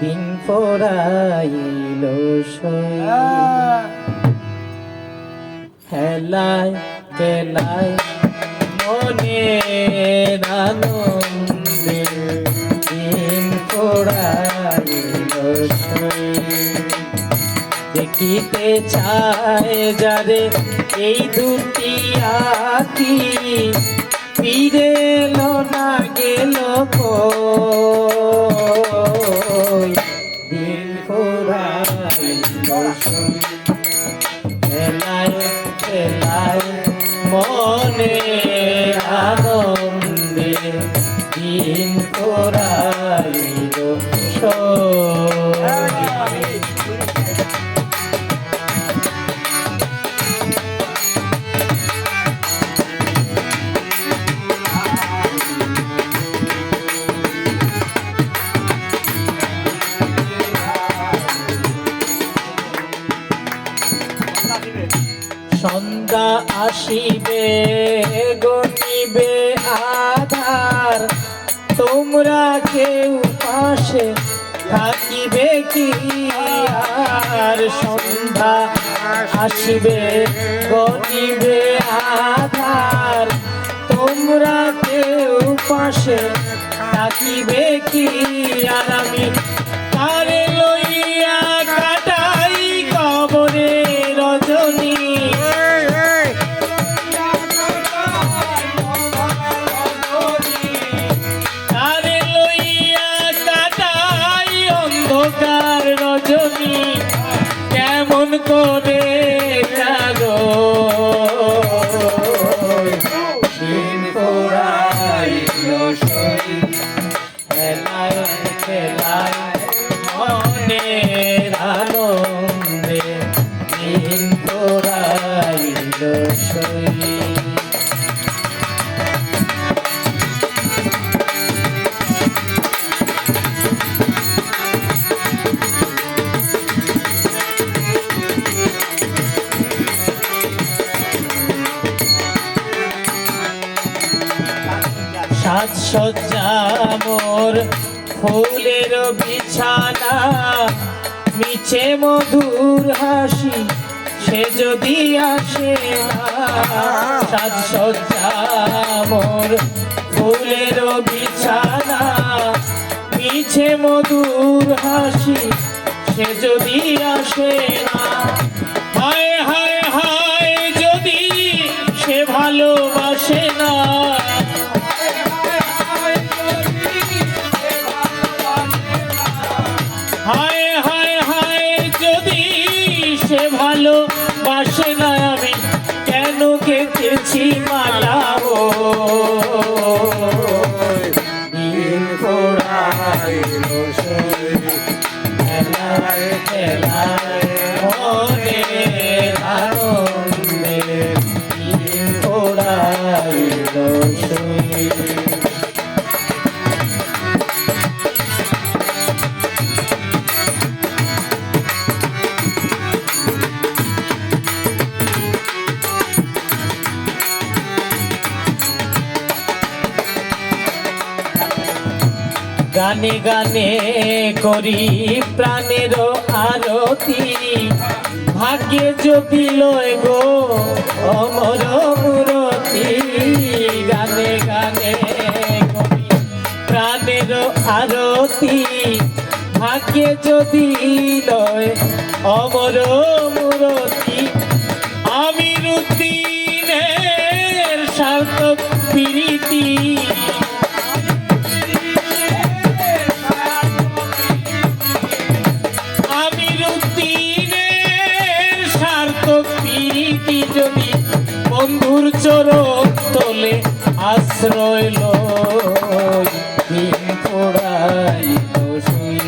দিন হেলায় খেলায় মনে আনন্দে দিন ফোরাইল দেখিতে চায় যারে এই দুটি ফিরে এলো না গেল কই মনে আসিবে গনিবে আধার। তোমরা কেউ পাশে থাকিবে কি? আর সন্ধ্যা আসিবে গনিবে আধার। তোমরা কেউ পাশে থাকিবে কি? আর আমি কেমন করে জাগো? দিন পোড়াইল সই খেলায় খেলায় মনের আনন্দে দিন পোড়াইল সই সাজসজ্জা মোর ফুলের বিছানা, মিছে মধুর হাসি, সে যদি আসে সাজসজ্জা মোর ফুলের বিছানা, মিছে মধুর হাসি, সে যদি আসে না গেতেছি মালা ও দিন পোড়াইল সই খেলায় খেলায় গানে গানে করি প্রাণের আরতি। ভাগ্যে যদি লয় গো অমর মূরতি, গানে গানে করি প্রাণের আরতি। ভাগ্যে যদি লয় অমর মূরতি, আমি রুদ্দিনের সার্থক উদ্দিনের সার্থক প্রীতি যদি বন্ধুর চরণ তোলে, আশ্রয় পোড়াইল শুই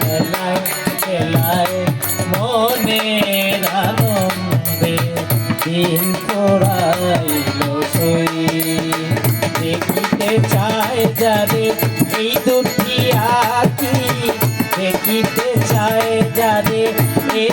খেলায় খেলায় মনের আনন্দে দিন পোড়াইল শুই দেখিতে চায় যারে এই দেখিতে চায় যারে এ